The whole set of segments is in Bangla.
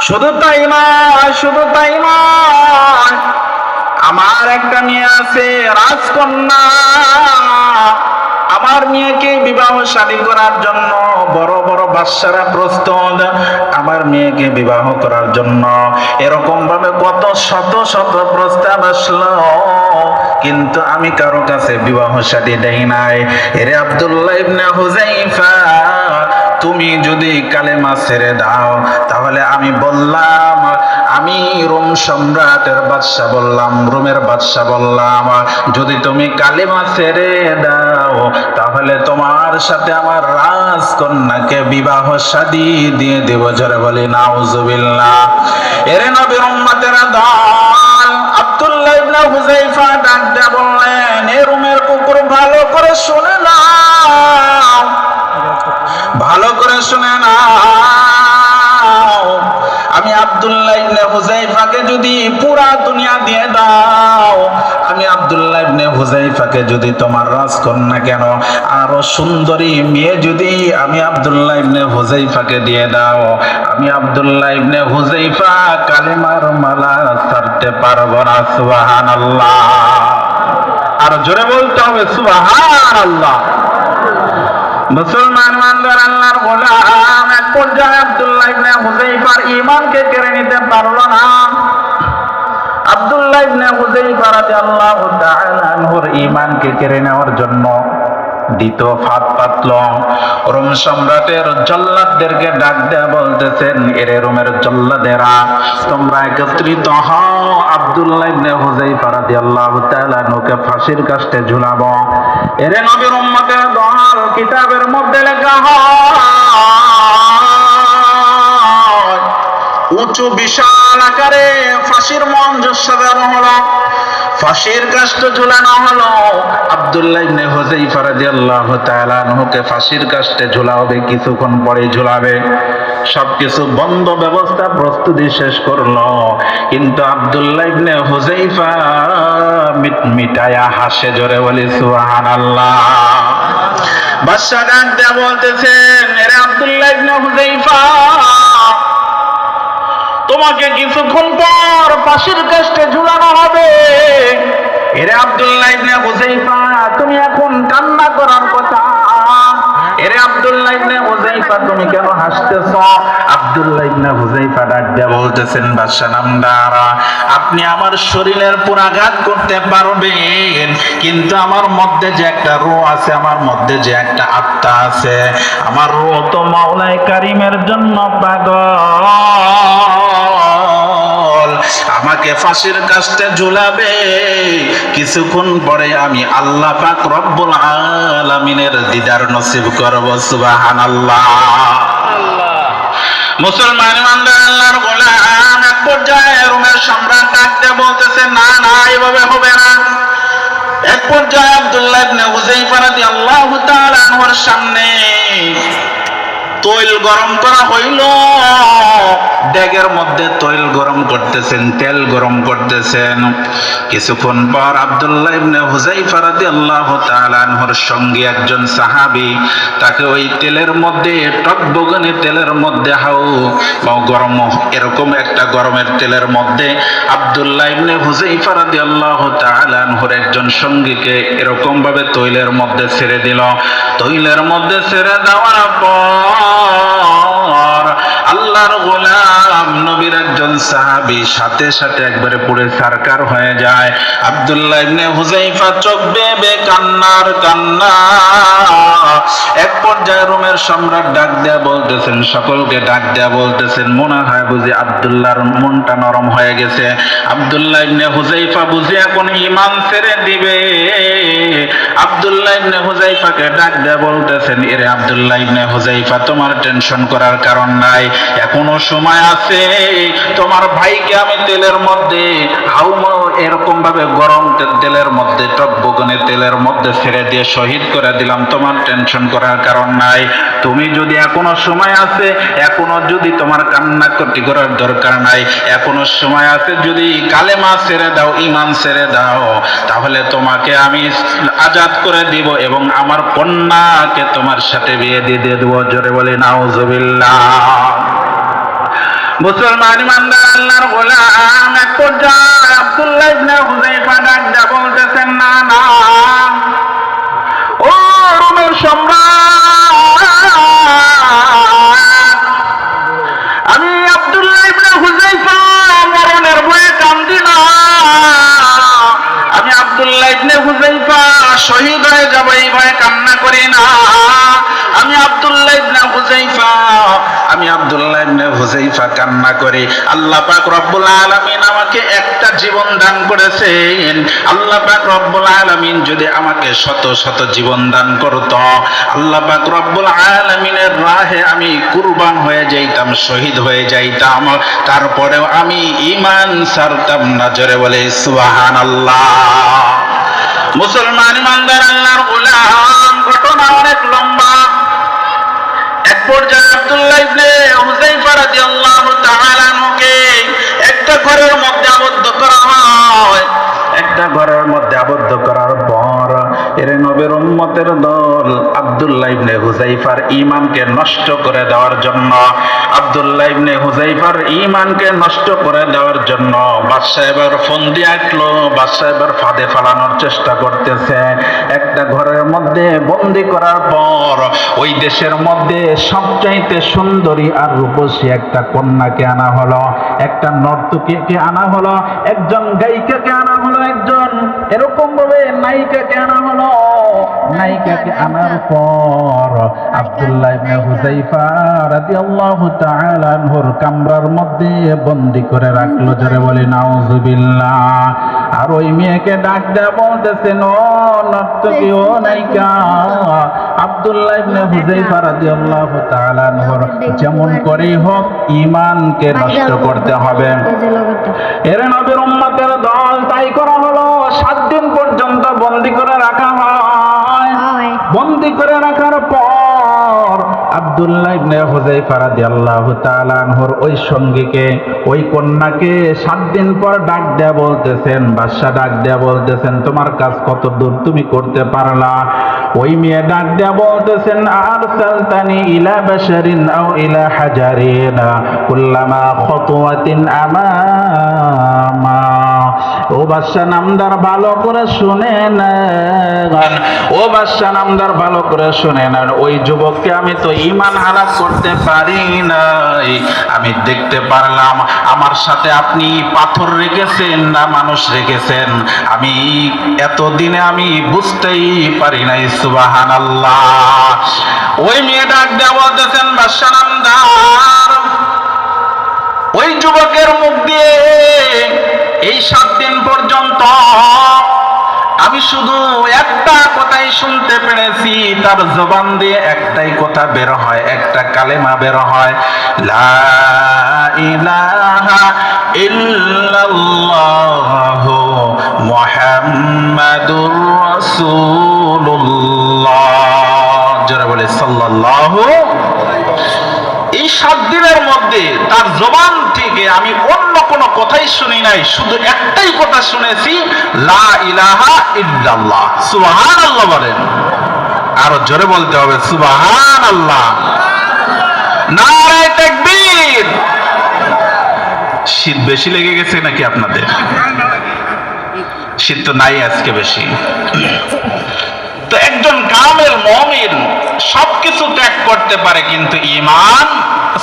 শুধু তাই নয়, শুধু তাই নয়, আমার একটা মেয়ে আছে, রাজকন্যা। আমার মেয়েকে বিবাহ শাদী করার জন্য বড় বড় বাচ্চারা প্রস্তুত। আমার মেয়েকে বিবাহ করার জন্য এরকম ভাবে কত শত শত প্রস্তাব আসলো। কিন্তু আমি কারও কাছে বিবাহ শাদী দেই নাই। এরে আব্দুল্লাহ ইবনে হুজাইফা তুমি যদি কালেমা ছেড়ে দাও, তাহলে আমি বললাম, আমি রোম সম্রাটের বাদশা বললাম, রোমের বাদশা বললাম, যদি তুমি কালেমা ছেড়ে দাও, তাহলে তোমার সাথে আমার রাজকন্যাকে বিবাহ শাদী দিয়ে দেব। জরে বলি, নাউজুবিল্লাহ। এরে নবীর উম্মতের দল আব্দুল্লাহ ইবনে হুযাইফা ডাক দিয়ে বললেন, এ রুমের কুকুর ভালো করে শুনে নাও। ভালো করে শুনে নাও। আমি আব্দুল্লাহ ইবনে হুজাইফাকে যদি পুরা দুনিয়া দিয়ে দাও, আমি আব্দুল্লাহ ইবনে হুজাইফাকে যদি তোমার রাজকন্যা কেন? আরও সুন্দরী মেয়ে যদি আমি আব্দুল্লাহ ইবনে হুজাইফাকে দিয়ে দাও, আমি আব্দুল্লাহ ইবনে হুজাইফা কালিমার মালা ছাড়তে পারব না, সুবহানাল্লাহ। আর জোরে বলতে হবে, সুবহানাল্লাহ। মুসলমান মানবার আল্লাহর গোলাম। পর্যায়ে আব্দুল্লাহ ইবনে হুযাইফার ঈমানকে কেড়ে নিতে পারল না। আব্দুল্লাহ ইবনে কেড়ে নেওয়ার জন্য ফাঁদ পাতল। রোম সম্রাটের জল্লাদদেরকে ডাক দেয়া বলতেছেন, এরে রোমের জল্লাদেরা, তোমরা একত্রিত হও। আব্দুল্লাহ ইবনে হুযাইফা রাদিয়াল্লাহু তাআলা ফাঁসির কাস্টে ঝুলাবো। এরে নবীর কিতাবের মধ্যে লেখা হয় উঁচু বিশাল আকারে ফাঁসির মঞ্চ সাজানো হলো। ফাঁসির কাষ্ট ঝুলানো হলো। আব্দুল্লাহ ইবনে রাদিয়াল্লাহু তাআলা ফাঁসির কাষ্টে কিছুক্ষণ পরে ঝুলাবে। বন্ধ ব্যবস্থা প্রস্তুতি শেষ করল। কিন্তু ইবনে হুযাইফা মিট মিটায়া হাসে জোরে বলি, সুবহানাল্লাহ। বাদশা ডাক দেয়া ইবনে তোমাকে কিছুক্ষণ পর পাশের কাছে ঝুলানো হবে। এরে আব্দুল্লাহ ইবনে হুযাইফা, তুমি এখন কান্না করার কথা। এরে আব্দুল্লাহ ইবনে হুযাইফা, তুমি কেন হাসতেছ? আব্দুল্লাহ ইবনে হুযাইফা ডাক দিয়ে বলতেছেন, বাদশা নামদার, আপনি আমার শরীরের পুরাঘাত করতে পারবেন, কিন্তু আমার মধ্যে যে একটা রু আছে, আমার মধ্যে যে একটা আত্মা আছে, আমার রু তো মাওলাই কারিমের জন্য পাগল। আমাকে ফাঁসির কাছতে ঝুলাবে। কিছুক্ষণ পরে আমি আল্লাহ পাক রব্বুল আলামিনের দিদার নসিব করব সুবহানাল্লাহ। মুসলমান ইমানদার আল্লাহর গোলাম এক পর্যায়ে রোমের সম্রাট ডাকতে বলতেছে না না এভাবে হবে না। এক পর্যায়ে আব্দুল্লাহ ইবনে হুযাইফা রাদিয়াল্লাহু তাআলা আনহুর সামনে তৈল গরম করা হইল। ড্যাগের মধ্যে তৈল গরম করতেছেন, তেল গরম করতেছেন। কিছুক্ষণ পর আব্দুল্লাহ ইবনে হুযাইফা রাদিয়াল্লাহু তাআলা আনহুর সঙ্গে একজন সাহাবী তাকে ওই তেলের মধ্যে টক টকবগনে তেলের মধ্যে বা গরম এরকম একটা গরমের তেলের মধ্যে আব্দুল্লাহ ইবনে হুযাইফা রাদিয়াল্লাহু তাআলা আনহুর একজন সঙ্গীকে এরকম ভাবে তৈলের মধ্যে ছেড়ে দিল। তৈলের মধ্যে ছেড়ে দেওয়ার পর আল্লাহর গোলাম নবীর একজন সাহাবি সাথে সাথে একবারে পুরে সারকার হয়ে যায়। আব্দুল্লাহ ইবনে হুজাইফা চোখ বেবে কান্নার কান্না এক পর্যায়ে রোমের সম্রাট ডাক দেয়া বলতেছেন, সকলকে ডাক দেয়া বলতেছেন মনে হয় বুঝি আব্দুল্লাহর মনটা নরম হয়ে গেছে। আব্দুল্লাহ ইবনে হুযাইফা বুঝি এখন ঈমান ছেড়ে দিবে। আব্দুল্লাহ ইবনে হুযাইফাকে ডাক দেয়া বলতেছেন, এরে আব্দুল্লাহ ইবনে হুযাইফা, তোমার টেনশন করার কারণ নাই। এখনও সময় আছে। তোমার ভাইকে আমি তেলের মধ্যে হাউমাও এরকম ভাবে গরম তেলের মধ্যে টক টকবগনে তেলের মধ্যে ছেড়ে দিয়ে শহীদ করে দিলাম। তোমার টেনশন করার কারণ নাই। তুমি যদি এখনও সময় আছে, এখনও যদি তোমার কান্না কান্নাকাটি করার দরকার নাই, এখনও সময় আছে যদি কালেমা ছেড়ে দাও ইমান ছেড়ে দাও, তাহলে তোমাকে আমি আজাদ করে দিব এবং আমার কন্যাকে তোমার সাথে বিয়ে দিয়ে দিয়ে দেবো। জোরে বলে নাউজুবিল্লাহ মুসলমান ইমানদার আল্লাহর গোলাম। এক পর্যায়ে আব্দুল্লাহ ইবনে বলতেছেন, না না। ও রোমের সম্রাট, আমি আব্দুল্লাহ ইবনে হুযাইফা মরণের ভয়ে কান্দি না আমি আব্দুল্লাহ ইবনে হুযাইফা হুযাইফা কান্না করি। আল্লাহ পাক রব্বুল আলামিন আমাকে একটা জীবন দান করেছেন। আল্লাহ পাক রব্বুল আলামিন যদি আমাকে শত শত জীবন দান করত, আল্লাহ পাক রব্বুল আলামিনের রাহে আমি কুরবান হয়ে যাইতাম, শহীদ হয়ে যাইতাম। তারপরেও আমি ঈমান ছাড়তাম না, জোরে বলে সুবহানাল্লাহ। মুসলমান ইমানদার, আল্লাহর গোলাম, ঘটনা অনেক লম্বা। এক পর্যায়ে আব্দুল্লাহ ইবনে আনহুকে একটা ঘরের মধ্যে আবদ্ধ করা হয়। একটা ঘরের মধ্যে আবদ্ধ করার পর এর নবীর উম্মতের দল আব্দুল্লাহ ইবনে হুজাইফার ইমানকে নষ্ট করে দেওয়ার জন্য আব্দুল্লাহ ইবনে হুযাইফার ঈমানকে নষ্ট করে দেওয়ার জন্য বাদশাহ এবার ফোন দিয়ে আঁকলো বাদশাহ এবার ফাঁদে ফালানোর চেষ্টা করতেছে। একটা ঘরের মধ্যে বন্দি করার পর ওই দেশের মধ্যে সবচাইতে সুন্দরী আর রূপসী একটা কন্যাকে আনা হলো, একটা নর্তকীকে আনা হলো, একজন গায়িকাকে আনা হলো, একজন এরকম ভাবে নায়িকাকে আনা হলো। নায়িকাকে আনার পর আব্দুল্লাহ ইবনে হুযাইফা রাদিয়াল্লাহু তাআলা আনহুর কামরার মধ্যে বন্দি করে রাখল জোরে বলি নাউজুবিল্লাহ। আর ওই মেয়েকে ডাক দেয়া বলতেছেন ও নর্তকী ও নায়িকা। আব্দুল্লাহ ইবনে রাদিয়াল্লাহু তাআলা আনহুর যেমন করেই হোক ঈমানকে নষ্ট করতে হবে। এর নবীর উম্মতের করে রাখার পর আব্দুল্লাহ ইবনে হুযাইফা রাদিয়াল্লাহু তাআলা আনহুর ওই সঙ্গীকে, ওই কন্যাকে সাত দিন পর ডাক দেয়া বলতেছেন বাদশা ডাক দেয়া বলতেছেন, তোমার কাজ কত দূর? তুমি করতে পারলা? ওই মেয়ে ডাক দেয়া বলতেছেন আর সালতানি ইলা বাশারিন আও ইলা হাজারিন, কুল্লামা খতওয়াতিন আমামা। ও বাদশা নামদার ভালো করে শুনে ও বাদশা নামদার ভালো করে শুনে নেন। ওই যুবককে আমি তো ইমান হারাপ করতে পারি নাই। আমি দেখতে পারলাম, আমার সাথে আপনি পাথর রেখেছেন না মানুষ রেখেছেন। আমি এতদিনে আমি বুঝতেই পারি নাই সুবাহান আল্লাহ ওই মেয়ে ডাক দেওয়া বলতেছেন বাদশা নামদার ওই যুবকের মুখ দিয়ে এই সাত দিন পর্যন্ত আমি শুধু একটা কথাই শুনতে পেরেছি, তার জবান দিয়ে একটাই কথা বের হয়, একটা কালেমা বের হয়, লা ইলাহা ইল্লাল্লাহু মুহাম্মাদুর রাসূলুল্লাহ। যারা বলে, সাল্লাল্লাহু সাত দিনের মধ্যে তার জবান থেকে আমি অন্য কোনো কথাই শুনি নাই, শুধু একটাই কথা শুনেছি, লা ইলাহা ইল্লাল্লাহ। সুবহান আল্লাহ বলেন। আরও জোরে বলতে হবে সুবহান আল্লাহ নারায় তাকবীর। শীত বেশি লেগে গেছে নাকি আপনাদের? শীত তো নাই আজকে বেশি। তো একজন কামের মমিন সবকিছু ত্যাগ করতে পারে, কিন্তু ইমান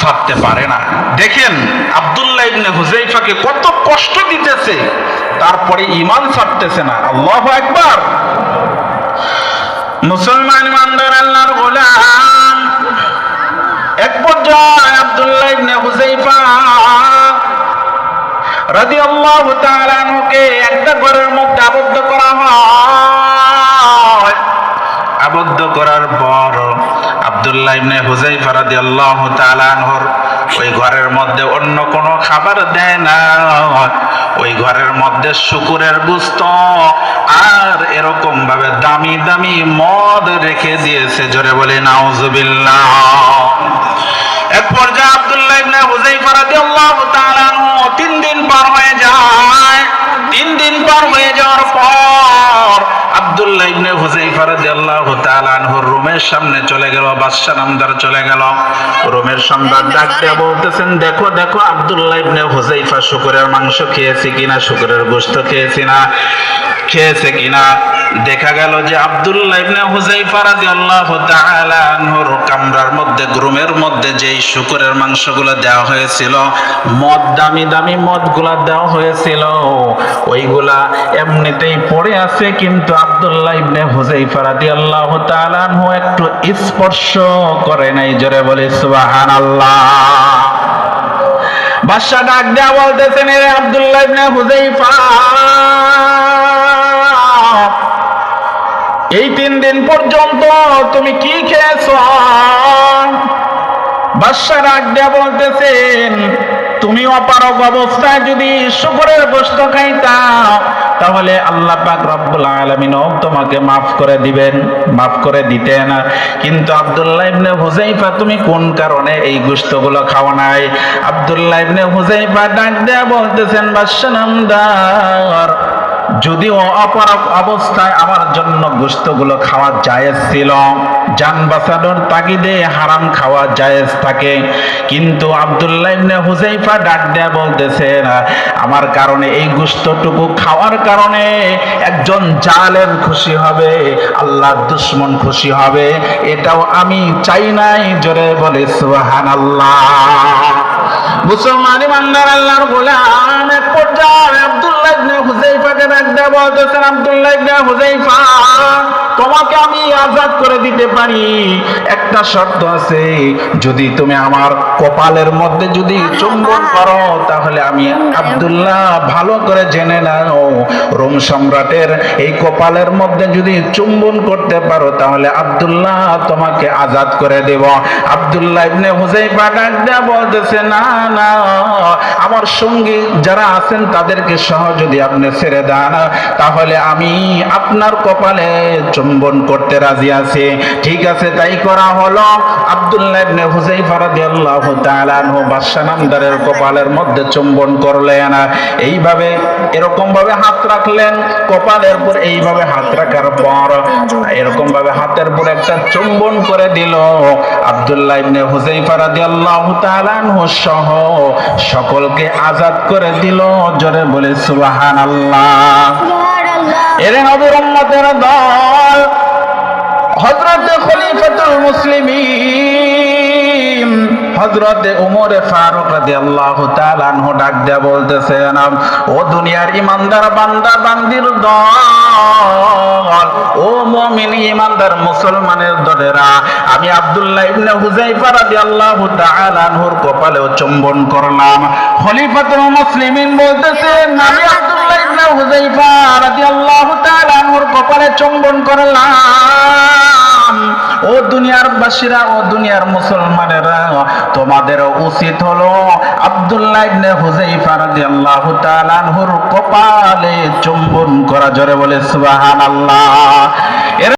ছাড়তে পারে না। দেখেন, আব্দুল্লাহ ইবনে হুজাইফাকে কত কষ্ট দিতেছে, তারপরে ইমান ছাড়তেছে না। আল্লাহু আকবার। মুসলমান ইমানদার আল্লাহর গোলাম। এক পর্যায়ে আব্দুল্লাহ ইবনে হুজাইফা একটা ঘরের মধ্যে আবদ্ধ করা হয়। আবদ্ধ করার পর আব্দুল্লাহ ইবনে হুজাইফা রাদিয়াল্লাহু তাআলা আনহুর, ওই ঘরের মধ্যে অন্য কোনো খাবার দেয় না। ওই ঘরের মধ্যে শুকুরের গুস্ত আর এরকম ভাবে দামি দামি মদ রেখে দিয়েছে। জোরে বলে নাউজুবিল্লাহ এক পর্যায়ে আব্দুল্লাহ ইবনে হুযাইফা রাদিয়াল্লাহু তাআলা আনহু তিন দিন পার হয়ে যায়। তিন দিন পার হয়ে যাওয়ার পর আব্দুল্লাহ ইবনে হুযাইফা রাদিয়াল্লাহু তাআলা আনহুর রুমের সামনে চলে গেল বাদশা নামদার চলে গেল। রুমের সম্রাট ডাক দিয়ে বলতেছেন দেখো দেখো আব্দুল্লাহ ইবনে হুযাইফা শুকরের মাংস খেয়েছে কিনা শুকরের গোশত খেয়েছে না খেয়েছে কিনা? দেখা গেল যে আব্দুল্লাহ ইবনে হুযাইফা রাদিয়াল্লাহু তাআলা আনহুর কামরার মধ্যে গ্রুমের মধ্যে যেই শুকরের মাংসগুলো দেওয়া হয়েছিল মদ দামি দামি মদগুলা দেওয়া হয়েছিল। ওইগুলা এমনিতেই পড়ে আছে কিন্তু আব্দুল্লাহ ইবনে হুযাইফা রাদিয়াল্লাহু তাআলা আনহু একটু স্পর্শ করে নাই, জোরে বলে, সুবহানাল্লাহ। বাদশা ডাক দেয়া বলতেছেন রে আব্দুল্লাহ ইবনে হুযাইফা। এই তিন দিন পর্যন্ত তুমি কি খেয়েছ? বাদশা ডাক দেয়া বলতেছেন তুমি অপারক অবস্থায় যদি শুকরের গোস্ত খাইতা তাহলে আল্লাহ পাক রব্বুল আলমিনও তোমাকে মাফ করে দিবেন, মাফ করে দিতেন। কিন্তু আবদুল্লাহ ইবনে হুজাইফা তুমি কোন কারণে এই গোস্তগুলো খাও নাই? আবদুল্লাহ ইবনে হুজাইফা ডাক দেয়া বলতেছেন বাদশা নামদার। যদিও অপারক অবস্থায় আমার জন্য গোস্তগুলো খাওয়া জায়েজ ছিল। যান বাঁচানোর তাগিদে হারাম খাওয়া জায়েজ থাকে। কিন্তু আব্দুল্লাহ ইবনে হুজাইফা ডাক দেয়া বলতেছেন আমার কারণে এই গোস্তটুকু খাওয়ার কারণে একজন জালেম খুশি হবে, আল্লাহর দুশ্মন খুশি হবে। এটাও আমি চাই নাই। জোরে বলে, সুবহানাল্লাহ। মুসলমান ইমানদার আল্লাহর গোলাম, এক পর্যায়ে আব্দুল্লাহ ইবনে ডাক দেয়া বলতেছেন আব্দুল্লাহ হুজাইফা তোমাকে আমি আজাদ করে দিতে পারি। একটা শর্ত আছে যদি তুমি আমার কপালের মধ্যে যদি চুম্বন করো তাহলে আমি আব্দুল্লাহ ভালো করে জেনে নাও। রোম সম্রাটের এই কপালের মধ্যে যদি চুম্বন করতে পারো তাহলে আব্দুল্লাহ তোমাকে আজাদ করে দেব। আব্দুল্লাহ ইবনে হুযাইফা ডাক দেয়া বলতেছে না না আমার সঙ্গী যারা আছেন তাদেরকে সহ যদি আপনি ছেড়ে দেন তাহলে আমি আপনার কপালে চুম্বন করতে রাজি আছে। ঠিক আছে, তাই করা হলো। আব্দুল্লাহ ইবনে হুযাইফা রাদিয়াল্লাহু তাআলা আনহু বাদশা কপালের মধ্যে চুম্বন করলেন এইভাবে এরকম ভাবে হাত রাখলেন। কপালের উপর এইভাবে হাত রাখার পর এরকম ভাবে হাতের উপর একটা চুম্বন করে দিল। আব্দুল্লাহ ইবনে হুযাইফা রাদিয়াল্লাহু তাআলা আনহু সহ সকলকে আজাদ করে দিল। জোরে বলে সুবহানাল্লাহ। এর নবীর উম্মতের দল। হযরত খলিফাতুল মুসলিমিন, হযরত ওমর ফারুক রাদিয়াল্লাহু তাআলা আনহু ডাক দেয়া বলতেছেন, ও দুনিয়ার ইমানদার বান্দা, বান্দির দল ও মমিন ইমানদার মুসলমানের দলেরা, আমি আব্দুল্লাহ ইবনে হুজাইফা রাদিয়াল্লাহু তাআলা আনহুর কপালেও চুম্বন করলাম। খলিফাতুল মুসলিমিন বলতেছেন আমি আব্দুল্লাহ ইবনে হুজাইফা রাদিয়াল্লাহু তাআলা আনহুর কপালে চুম্বন করলাম। ও দুনিয়ার বাসীরা ও দুনিয়ার মুসলমানেরা, তোমাদের উচিত হলো আব্দুল্লাহ ইবনে হুযাইফা রাদিয়াল্লাহু তাআলা আনহুর কপালে চুম্বন করা। জোরে বলে সুবহানাল্লাহ।